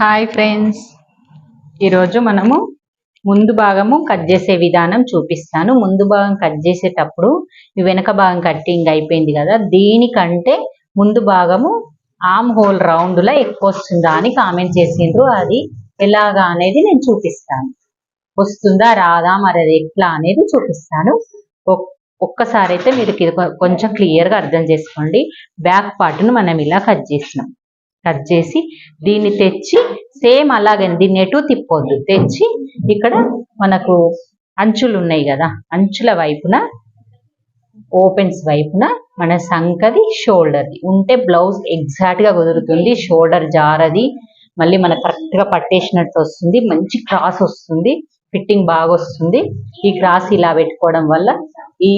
Hi friends ఈరోజు మనము ముందు భాగము కట్ చేసే విధానం చూపిస్తాను. ముందు భాగం కట్ చేసేటప్పుడు వెనక భాగం కట్టింగ్ అయిపోయింది కదా దీనికంటే ముందు భాగము ఆమ్ హోల్ రౌండ్లో ఎక్కువ వస్తుందా అని కామెంట్ చేసిండ్రు. అది ఎలాగా అనేది నేను చూపిస్తాను. వస్తుందా రాదా మరి అది ఎట్లా అనేది చూపిస్తాను. ఒక్కసారి అయితే మీరు కొంచెం క్లియర్గా అర్థం చేసుకోండి. బ్యాక్ పార్ట్ను మనం ఇలా కట్ చేసినాం. కట్ చేసి దీన్ని తెచ్చి సేమ్ అలాగే దీన్ని ఎటు తిప్పొద్దు. తెచ్చి ఇక్కడ మనకు అంచులు ఉన్నాయి కదా అంచుల వైపున ఓపెన్స్ వైపున మన సంకది షోల్డర్ది ఉంటే బ్లౌజ్ ఎగ్జాక్ట్గా కుదురుతుంది షోల్డర్ జారది మళ్ళీ మన కరెక్ట్గా పట్టేసినట్టు వస్తుంది మంచి క్రాస్ వస్తుంది ఫిట్టింగ్ బాగా వస్తుంది. ఈ క్రాస్ ఇలా పెట్టుకోవడం వల్ల ఈ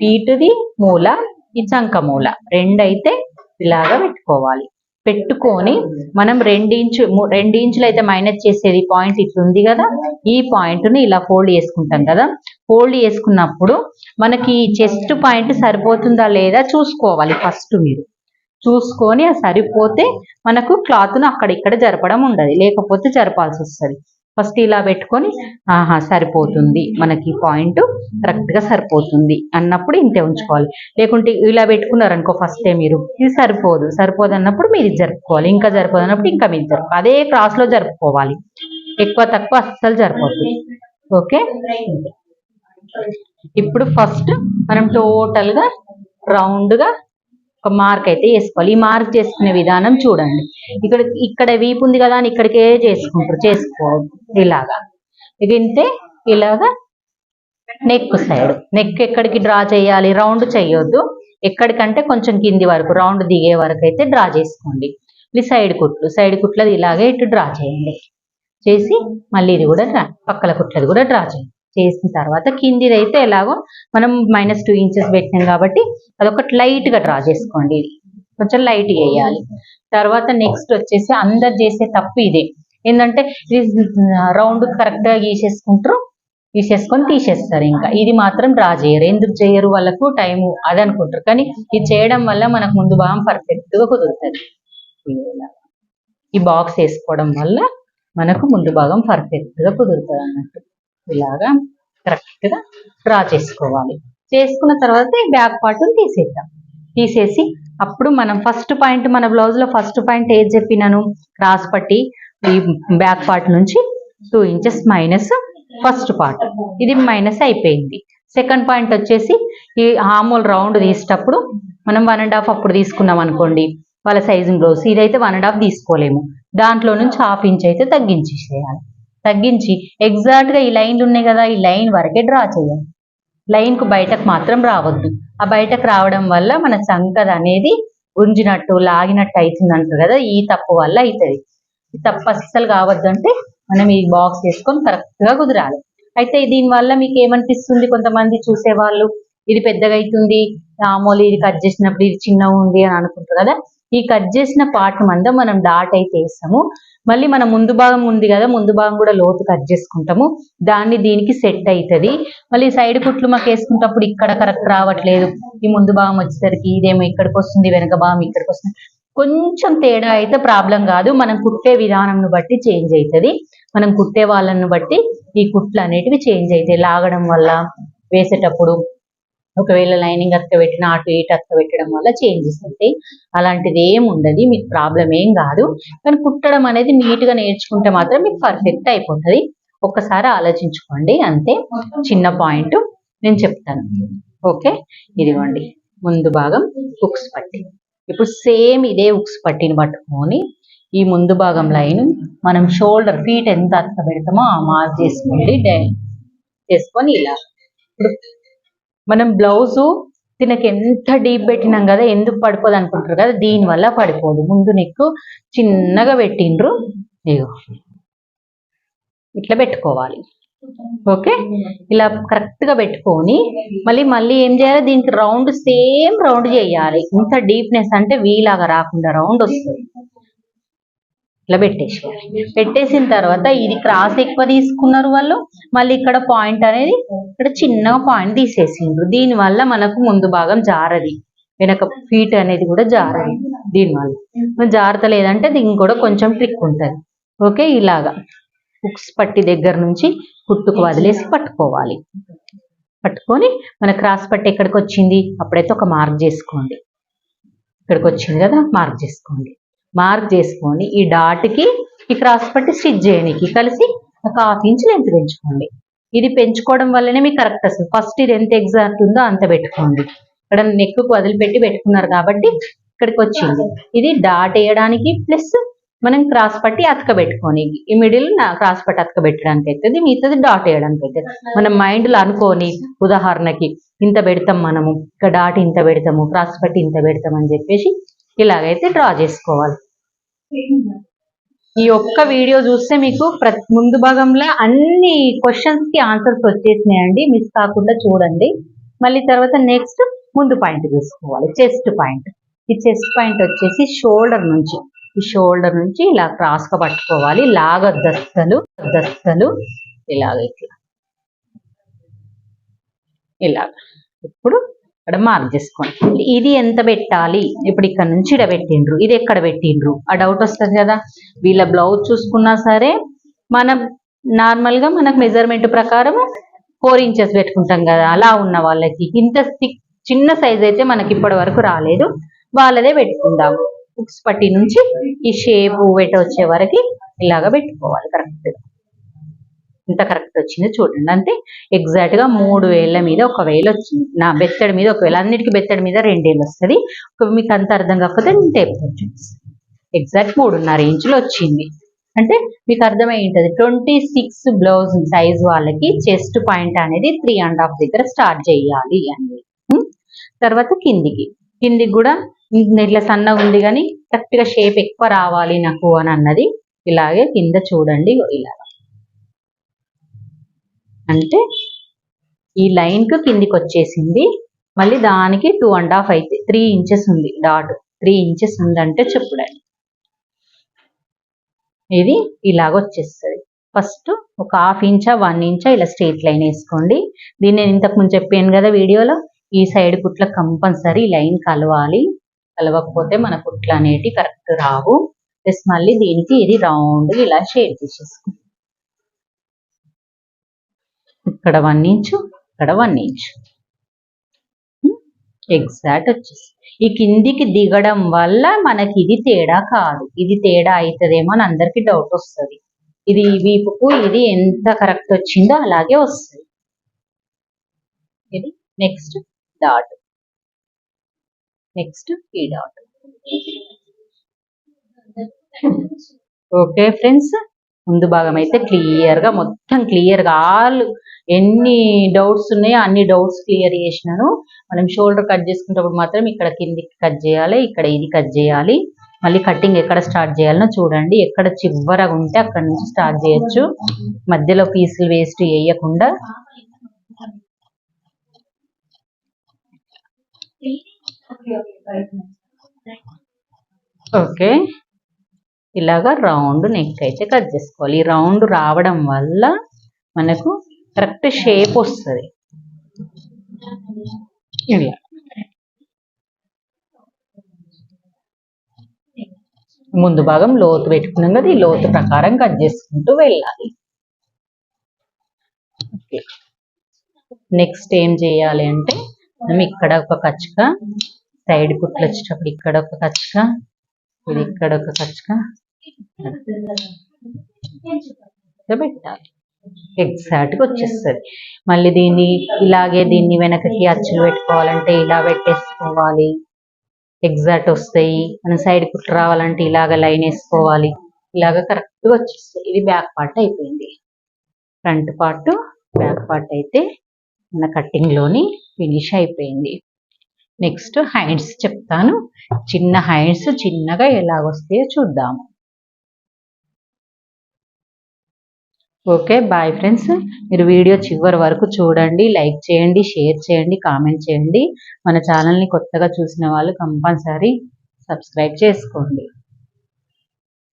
పీటుది మూల ఈ చంక మూల రెండైతే ఇలాగా పెట్టుకోవాలి. పెట్టుకొని మనం రెండించు రెండించులు అయితే మైనస్ చేసేది పాయింట్ ఇట్లా ఉంది కదా? ఈ పాయింట్ని ఇలా ఫోల్డ్ చేసుకుంటాం కదా? ఫోల్డ్ చేసుకున్నప్పుడు మనకి చెస్ట్ పాయింట్ సరిపోతుందా లేదా చూసుకోవాలి ఫస్ట్ మీరు. చూసుకొని సరిపోతే మనకు క్లాత్ను అక్కడ ఇక్కడ జరపడం ఉండదు. లేకపోతే జరపాల్సి వస్తుంది. ఫస్ట్ ఇలా పెట్టుకొని ఆహా సరిపోతుంది. మనకి పాయింట్ కరెక్ట్గా సరిపోతుంది అన్నప్పుడు ఇంతే ఉంచుకోవాలి. లేకుంటే ఇలా పెట్టుకున్నారు అనుకో ఫస్ట్ మీరు ఇది సరిపోదు. సరిపోదు అన్నప్పుడు మీరు ఇది జరుపుకోవాలి. ఇంకా సరిపోదు అన్నప్పుడు ఇంకా మీరు జరుపు అదే క్లాస్లో జరుపుకోవాలి. ఎక్కువ తక్కువ అస్సలు సరిపోతుంది ఓకే? ఇప్పుడు ఫస్ట్ మనం టోటల్గా ఒక మార్క్ అయితే వేసుకోవాలి. ఈ మార్క్ చేసుకునే విధానం చూడండి. ఇక్కడ ఇక్కడ వీపు ఉంది కదా అని ఇక్కడికే చేసుకుంటారు. చేసుకోవద్దు ఇలాగా. ఇది ఇంతే ఇలాగా నెక్ సైడ్ నెక్ ఎక్కడికి డ్రా చేయాలి? రౌండ్ చేయొద్దు. ఎక్కడికంటే కొంచెం కింది వరకు రౌండ్ దిగే వరకు అయితే డ్రా చేసుకోండి. ఇది సైడ్ కుట్లు. సైడ్ కుట్లది ఇలాగే ఇటు డ్రా చేయండి. చేసి మళ్ళీ ఇది కూడా డ్రా పక్కల కుట్లది కూడా డ్రా చేయండి. చేసిన తర్వాత కిందిది అయితే ఎలాగో మనం మైనస్ టూ ఇంచెస్ పెట్టినాం కాబట్టి అదొకటి లైట్గా డ్రా చేసుకోండి ఇది. కొంచెం లైట్ వేయాలి తర్వాత నెక్స్ట్ వచ్చేసి అందరు చేసే తప్పు ఇదే. ఏంటంటే ఇది రౌండ్ కరెక్ట్గా గీసేసుకుంటారు తీసేసుకొని తీసేస్తారు ఇంకా. ఇది మాత్రం డ్రా చేయరు. ఎందుకు చేయరు? వాళ్ళకు టైం అది అనుకుంటారు కానీ ఇది చేయడం వల్ల మనకు ముందు భాగం పర్ఫెక్ట్గా కుదురుతుంది. ఈ బాక్స్ వేసుకోవడం వల్ల మనకు ముందు భాగం పర్ఫెక్ట్గా కుదురుతుంది అన్నట్టు. ఇలాగా కరెక్ట్గా డ్రా చేసుకోవాలి. చేసుకున్న తర్వాత ఈ బ్యాక్ పార్ట్ తీసేద్దాం. తీసేసి అప్పుడు మనం ఫస్ట్ పాయింట్ మన బ్లౌజ్లో ఫస్ట్ పాయింట్ ఏది చెప్పినాను? క్రాస్ పట్టి ఈ బ్యాక్ పార్ట్ నుంచి two inches minus first part ఇది మైనస్ అయిపోయింది. సెకండ్ పాయింట్ వచ్చేసి ఈ హామూల్ రౌండ్ తీసేటప్పుడు మనం వన్ అండ్ హాఫ్ అప్పుడు తీసుకున్నాం అనుకోండి. వాళ్ళ సైజు బ్లౌజ్ ఇదైతే వన్ అండ్ హాఫ్ తీసుకోలేము. దాంట్లో నుంచి హాఫ్ ఇంచ్ అయితే తగ్గించేసేయాలి. తగ్గించి. ఎగ్జాక్ట్గా ఈ లైన్లు ఉన్నాయి కదా ఈ లైన్ వరకే డ్రా చేయాలి లైన్కు బయటకు మాత్రం రావద్దు. ఆ బయటకు రావడం వల్ల మన సంకద అనేది గుంజినట్టు లాగినట్టు అవుతుంది అంటారు కదా ఈ తప్పు వల్ల అవుతుంది ఈ తప్పు అస్సలు కావద్దంటే మనం ఈ బాక్స్ వేసుకొని కరెక్ట్గా కుదరాలి. అయితే దీని వల్ల మీకు ఏమనిపిస్తుంది? కొంతమంది చూసేవాళ్ళు ఇది పెద్దగా అవుతుంది మామూలు ఇది కట్ చేసినప్పుడు ఇది చిన్నగా ఉంది అని అనుకుంటారు కదా. ఈ కట్ చేసిన పార్ట్ మంద మనం డాట్ అయితే వేస్తాము. మళ్ళీ మన ముందు భాగం ఉంది కదా ముందు భాగం కూడా లోతు కట్ చేసుకుంటాము. దాన్ని దీనికి సెట్ అవుతుంది మళ్ళీ సైడ్ కుట్లు మాకు వేసుకుంటప్పుడు ఇక్కడ కరెక్ట్ రావట్లేదు. ఈ ముందు భాగం వచ్చేసరికి ఇదేమో ఇక్కడికి వస్తుంది వెనక భాగం ఇక్కడికి వస్తుంది. కొంచెం తేడా అయితే ప్రాబ్లం కాదు. మనం కుట్టే విధానంను బట్టి చేంజ్ అవుతుంది మనం కుట్టే వాళ్ళను బట్టి ఈ కుట్లు అనేటివి చేంజ్ అవుతాయి లాగడం వల్ల వేసేటప్పుడు ఒకవేళ లైనింగ్ అక్క పెట్టిన అటు ఇటు అక్క పెట్టడం వల్ల చేంజెస్ అవుతాయి అలాంటిది ఏం ఉండదు మీకు ప్రాబ్లం ఏం కాదు. కానీ కుట్టడం అనేది నీట్గా నేర్చుకుంటే మాత్రం మీకు పర్ఫెక్ట్ అయిపోతుంది. ఒక్కసారి ఆలోచించుకోండి అంతే. చిన్న పాయింట్ నేను చెప్తాను. ఓకే? ఇదిగోండి ముందు భాగం ఉక్స్ పట్టి. ఇప్పుడు సేమ్ ఇదే ఉక్స్ పట్టిని పట్టుకొని ఈ ముందు భాగం లైన్ మనం షోల్డర్ ఫీట్ ఎంత అక్క పెడతామో ఆ మార్క్ చేసుకోండి డై- చేసుకొని ఇలా. ఇప్పుడు మనం బ్లౌజు తినకి ఎంత డీప్ పెట్టినాం కదా ఎందుకు పడిపోదు అనుకుంటారు కదా దీని వల్ల పడిపోదు. ముందు నీకు చిన్నగా పెట్టిండ్రు ఇగో. ఇట్లా పెట్టుకోవాలి. ఓకే? ఇలా కరెక్ట్గా పెట్టుకొని మళ్ళీ మళ్ళీ ఏం చేయాలి? దీనికి రౌండ్ సేమ్ రౌండ్ చేయాలి. ఇంత డీప్నెస్ అంటే వీలాగా రాకుండా రౌండ్ వస్తుంది. ఇట్లా పెట్టేసేయాలి పెట్టేసిన తర్వాత ఇది క్రాస్ ఎక్కువ తీసుకున్నారు వాళ్ళు మళ్ళీ ఇక్కడ పాయింట్ అనేది ఇక్కడ చిన్నగా పాయింట్ తీసేసిండ్రు. దీనివల్ల మనకు ముందు భాగం జారది. వెనక ఫీట్ అనేది కూడా జారది. దీనివల్ల జాగ్రత్త లేదంటే దీనికి కూడా కొంచెం ట్రిక్ ఉంటుంది. ఓకే ఇలాగా. హుక్స్ పట్టి దగ్గర నుంచి కుట్టుకు వదిలేసి పట్టుకోవాలి. పట్టుకొని మన క్రాస్ పట్టి ఎక్కడికి వచ్చింది? అప్పుడైతే ఒక మార్క్ చేసుకోండి. ఇక్కడికి వచ్చింది కదా? మార్క్ చేసుకోండి. మార్క్ చేసుకొని ఈ డాట్కి ఈ క్రాస్ పట్టి స్టిచ్ చేయడానికి కలిసి ఒక హాఫ్ ఇంచ్ లెంత్ పెంచుకోండి. ఇది పెంచుకోవడం వల్లనే మీకు కరెక్ట్ వస్తుంది. ఫస్ట్ ఇది ఎంత ఎగ్జాక్ట్ ఉందో అంత పెట్టుకోండి. ఇక్కడ నెక్ వదిలిపెట్టి పెట్టుకున్నారు కాబట్టి ఇక్కడికి వచ్చింది. ఇది డాట్ వేయడానికి ప్లస్ మనం క్రాస్ పట్టి అతక పెట్టుకొని ఈ మిడిల్ క్రాస్ పట్టి అతక పెట్టడానికి అవుతుంది మిగతాది డాట్ వేయడానికి అవుతుంది మనం మైండ్లో అనుకోని ఉదాహరణకి ఇంత పెడతాం మనము ఇక డాట్ ఇంత పెడతాము క్రాస్ పట్టి ఇంత పెడతాం అని చెప్పేసి ఇలాగైతే డ్రా చేసుకోవాలి. ఈ ఒక్క వీడియో చూస్తే మీకు ప్రతి ముందు భాగంలో అన్ని క్వశ్చన్స్కి ఆన్సర్స్ వచ్చేసినాయండి. మిస్ కాకుండా చూడండి. మళ్ళీ తర్వాత నెక్స్ట్ ముందు పాయింట్ చూసుకోవాలి. చెస్ట్ పాయింట్ ఈ చెస్ట్ పాయింట్ వచ్చేసి షోల్డర్ నుంచి. ఈ షోల్డర్ నుంచి ఇలా క్రాస్గా పట్టుకోవాలి. లాగ దస్తలు దస్తలు ఇలాగ ఇట్లా. ఇలాగ. ఇప్పుడు ఇక్కడ మార్క్ చేసుకోండి. ఇది ఎంత పెట్టాలి? ఇప్పుడు ఇక్కడ నుంచి ఇక్కడ పెట్టిండ్రు. ఇది ఎక్కడ పెట్టిండ్రు? ఆ డౌట్ వస్తుంది కదా. వీళ్ళ బ్లౌజ్ చూసుకున్నా సరే మనం నార్మల్గా మనకు మెజర్మెంట్ ప్రకారం ఫోర్ ఇంచెస్ పెట్టుకుంటాం కదా. అలా ఉన్న వాళ్ళకి. ఇంత చిన్న సైజ్ అయితే మనకి ఇప్పటి వరకు రాలేదు. వాళ్ళదే పెట్టుకుందాం. బుక్స్ పట్టి నుంచి ఈ షేప్ వెట వచ్చే వరకు ఇలాగ పెట్టుకోవాలి. కరెక్ట్ ఇంత కరెక్ట్ వచ్చింది చూడండి. అంతే ఎగ్జాక్ట్గా మూడు వేల మీద ఒక వేలు వచ్చింది. నా బెత్తడి మీద ఒక వేల అన్నిటికీ బెత్తడి మీద రెండేళ్ళు వస్తుంది. మీకు అంత అర్థం కాకపోతే నేను టేప్ చూపిస్తాను ఎగ్జాక్ట్ మూడున్నర ఇంచులు వచ్చింది. అంటే మీకు అర్థమై ఉంటుంది ట్వంటీ సిక్స్ బ్లౌజ్ సైజ్ వాళ్ళకి చెస్ట్ పాయింట్ అనేది త్రీ అండ్ హాఫ్ దగ్గర స్టార్ట్ చేయాలి అనేది తర్వాత కిందికి. కిందికి కూడా ఇట్లా సన్నగా ఉంది కానీ కరెక్ట్గా షేప్ ఎక్కువ రావాలి నాకు అని అన్నది. ఇలాగే కింద చూడండి ఇలాగ అంటే ఈ లైన్కు కిందికి వచ్చేసింది. మళ్ళీ దానికి టూ అండ్ హాఫ్ అయితే త్రీ ఇంచెస్ ఉంది డాట్ త్రీ ఇంచెస్ ఉందంటే చెప్పుడండి. ఇది ఇలాగ వచ్చేస్తుంది. ఫస్ట్ ఒక హాఫ్ ఇంచా వన్ ఇంచా ఇలా స్ట్రేట్ లైన్ వేసుకోండి. దీన్ని నేను ఇంతకు ముందు చెప్పాను కదా వీడియోలో ఈ సైడ్ కుట్ల కంపల్సరీ లైన్ కలవాలి. కలవకపోతే మన కుట్లు అనేటి కరెక్ట్ రావు. ప్లస్ మళ్ళీ దీనికి ఇది రౌండ్ ఇలా షేడ్ చేసేసుకుంటాం ఇక్కడ వన్ ఇంచు ఇక్కడ వన్ ఇంచు ఎగ్జాక్ట్ వచ్చేసి. ఈ కిందికి దిగడం వల్ల మనకి ఇది తేడా కాదు. ఇది తేడా అవుతుందేమో అని అందరికి డౌట్ వస్తుంది. ఇది వీపుకు ఇది ఎంత కరెక్ట్ వచ్చిందో అలాగే వస్తుంది. ఇది నెక్స్ట్ డాట్ నెక్స్ట్ ఈ డాట్ ఓకే ఫ్రెండ్స్ ముందు భాగం అయితే క్లియర్గా మొత్తం క్లియర్గా ఆల్ ఎన్ని డౌట్స్ ఉన్నాయో అన్ని డౌట్స్ క్లియర్ చేసినాను. మనం షోల్డర్ కట్ చేసుకునేటప్పుడు మాత్రం ఇక్కడ కిందికి కట్ చేయాలి ఇక్కడ ఇది కట్ చేయాలి. మళ్ళీ కటింగ్ ఎక్కడ స్టార్ట్ చేయాలనో చూడండి. ఎక్కడ చివరగా ఉంటే అక్కడ నుంచి స్టార్ట్ చేయొచ్చు. మధ్యలో పీసులు వేస్ట్ వేయకుండా ఓకే. ఇలాగా రౌండ్ నెక్ అయితే కట్ చేసుకోవాలి. ఈ రౌండ్ రావడం వల్ల మనకు కరెక్ట్ షేప్ వస్తుంది. ఇలా. ముందు భాగం లోతు పెట్టుకున్నాం కదా ఈ లోతు ప్రకారం కట్ చేసుకుంటూ వెళ్ళాలి. నెక్స్ట్ ఏం చేయాలి అంటే మనం ఇక్కడ ఒక కచ్చక సైడ్ కుట్లు వచ్చేటప్పుడు ఇక్కడ ఒక కచ్చక ఇది ఇక్కడ ఒక కచ్చక పెట్టాలి ఎగ్జాక్ట్గా వచ్చేస్తుంది. మళ్ళీ దీన్ని ఇలాగే దీన్ని వెనకకి అచ్చులు పెట్టుకోవాలంటే ఇలా పెట్టేసుకోవాలి. ఎగ్జాక్ట్ వస్తాయి. మన సైడ్ కుట్టు రావాలంటే ఇలాగ లైన్ వేసుకోవాలి. ఇలాగ కరెక్ట్గా వచ్చేస్తాయి ఇది బ్యాక్ పార్ట్ అయిపోయింది. ఫ్రంట్ పార్ట్ బ్యాక్ పార్ట్ అయితే మన కటింగ్లోని ఫినిష్ అయిపోయింది. నెక్స్ట్ హ్యాండ్స్ చెప్తాను. చిన్న హ్యాండ్స్ చిన్నగా ఎలాగొస్తాయో చూద్దాము. Okay bye friends. మీరు వీడియో చివరి వరకు చూడండి లైక్ చేయండి షేర్ చేయండి కామెంట్ చేయండి. మన ఛానల్ని కొత్తగా చూసిన వాళ్ళు కంపల్సరీ సబ్స్క్రైబ్ చేసుకోండి.